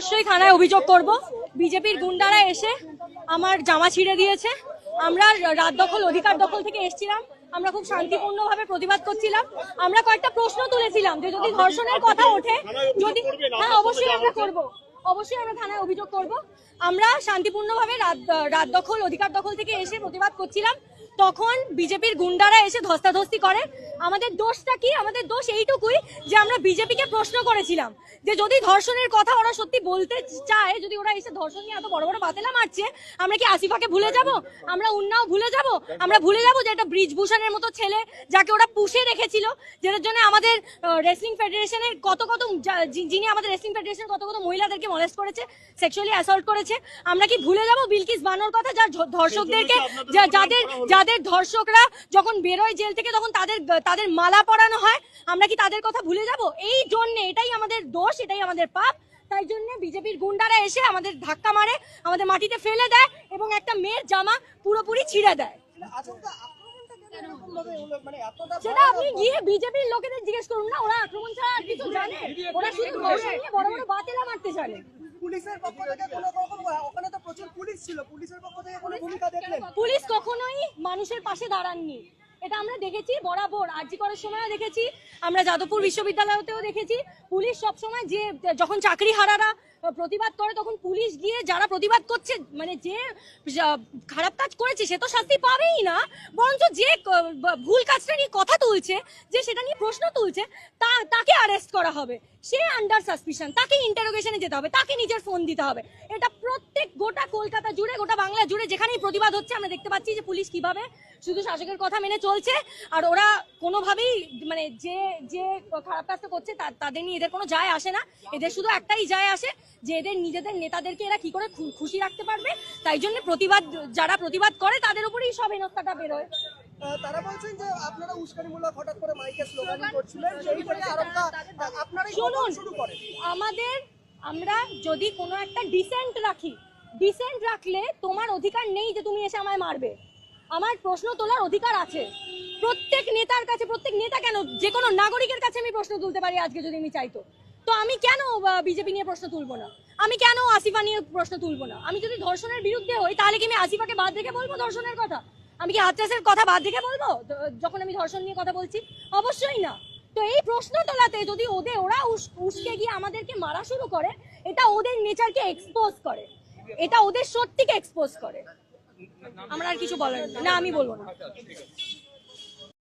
অবশ্যই থানায় অভিযোগ করব। বিজেপির গুন্ডারা এসে আমার জামা ছিঁড়ে দিয়েছে। আমরা রাত দখল, অধিকার দখল থেকে এসেছিলাম। আমরা খুব শান্তিপূর্ণভাবে প্রতিবাদ করছিলাম। আমরা কয়েকটা প্রশ্ন তুলেছিলাম যে যদি ধর্ষণের কথা ওঠে, যদি হ্যাঁ অবশ্যই আমরা করব। অবশ্যই আমরা থানায় অভিযোগ করব। আমরা শান্তিপূর্ণভাবে রাত রাত দখল, অধিকার দখল থেকে এসে প্রতিবাদ করছিলাম। তখন বিজেপির গুন্ডারা এসে ধস্তাধস্তি করে। আমাদের দোষটা কি? আমাদের দোষ এইটুকুই যে আমরা বিজেপিকে প্রশ্ন করেছিলাম যে যদি ধর্ষণের কথা ওরা সত্যি বলতে চায় যদি ওরা এসে ধর্ষণ নিয়ে এত বড় বড় বাতেলা মারছে আমরা কি আসিফাকে ভুলে যাব? আমরা উন্নাও ভুলে যাব? আমরা ভুলে যাব যে একটা ব্রিজভূষণের মতো ছেলে যাকে ওরা পুষে রেখেছিল যেটার জন্য আমাদের রেসলিং ফেডারেশনের কত কত যিনি আমাদের রেসলিং ফেডারেশন কত কত মহিলাদেরকে মলেস্ট করেছে সেক্সুয়ালি অ্যাসল্ট করেছে আমরা কি ভুলে যাব বিলকিস বানোর কথা? যার ধর্ষকদেরকে যাদের যাদের ধর্ষকরা যখন বেরোয় জেল থেকে, তখন তাদের তাদের মালা পরানো হয়। আমরা কি তাদের কথা ভুলে যাব? এই জন্য এটাই আমাদের দোষ, এটাই আমাদের পাপ। তাই জন্য বিজেপির গুন্ডারা এসে আমাদের ধাক্কা মারে, আমাদের মাটিতে ফেলে দেয় এবং একটা মেয়ের জামা পুরোপুরি ছিঁড়ে দেয়। সেটা আপনি গিয়ে বিজেপির লোকেদের জিজ্ঞেস করুন না, ওরা আক্রমণ ছাড়া আর কিছু জানে। ওরা শুধু বড় বড় বাতেলা মারতে জানে। পুলিশের পক্ষ থেকে কোনো পুলিশ ছিল পুলিশের পক্ষ থেকে কোনো ভূমিকা দেখলেন? পুলিশ কখনোই মানুষের পাশে দাঁড়াননি। এটা আমরা দেখেছি বরাবর আরজি করার সময়ও দেখেছি আমরা যাদবপুর বিশ্ববিদ্যালয়তেও দেখেছি। পুলিশ সবসময় যে যখন চাকরি হারারা প্রতিবাদ করে তখন পুলিশ গিয়ে যারা প্রতিবাদ করছে মানে যে খারাপ কাজ করেছে সে তো শাস্তি পাবেই না। বরঞ্চ যে ভুল কাজটা নিয়ে কথা তুলছে যে সেটা নিয়ে প্রশ্ন তুলছে তা তাকে অ্যারেস্ট করা হবে। সে আন্ডার সাসপিশন তাকে ইন্টারোগেশনে যেতে হবে তাকে নিজের ফোন দিতে হবে। এটা প্রত্যেক গোটা কলকাতা জুড়ে গোটা বাংলা জুড়ে যেখানেই প্রতিবাদ হচ্ছে আমরা দেখতে পাচ্ছি যে পুলিশ কীভাবে শুধু শাসকের কথা মেনে চলছে। আর ওরা কোনোভাবেই মানে যে যে খারাপ কাজটা করছে তাদের নিয়ে এদের কোনো যায় আসে না। এদের শুধু একটাই যায় আসে যে এদের নিজেদের নেতাদেরকে এরা কি করে খুশি রাখতে পারবে। তাই জন্য প্রতিবাদ যারা প্রতিবাদ করে তাদের উপরেই সব হেনস্থাটা বেরোয় তারা বলছেন যে আপনারা উস্কানিমূলক হঠাৎ করে মাইকে স্লোগান করছিলেন সেই থেকে আরবটা আপনারাই শুরু করেন। আমাদের আমরা যদি কোনো একটা ডিসেন্ট রাখি ডিসেন্ট রাখলে তোমার অধিকার নেই যে তুমি এসে আমায় মারবে। আমার প্রশ্ন তোলার অধিকার আছে। প্রত্যেক নেতার কাছে, প্রত্যেক নেতা কেন? যে কোনো নাগরিকের কাছে আমি প্রশ্ন তুলতে পারি আজকে যদি আমি চাইতো তো। আমি কেন বিজেপি নিয়ে প্রশ্ন তুলবো না? আমি কেন আসিফা নিয়ে প্রশ্ন তুলবো না? আমি যদি ধর্ষণের বিরুদ্ধে হই, তাহলে কি আমি আসিফাকে বাদ রেখে বলব ধর্ষণের কথা? আমি কি হাতচাষের কথা বাদ রেখে বলব? যখন আমি ধর্ষণ নিয়ে কথা বলছি? অবশ্যই না। তো এই প্রশ্ন তোলাতে যদি ওদের, ওরা উস- উস্কে গিয়ে আমাদেরকে মারা শুরু করে, এটা ওদের নেচারকে এক্সপোজ করে। এটা ওদের সত্যিকে এক্সপোজ করে। আমরা আর কিছু বলার। না, আমি বলব না।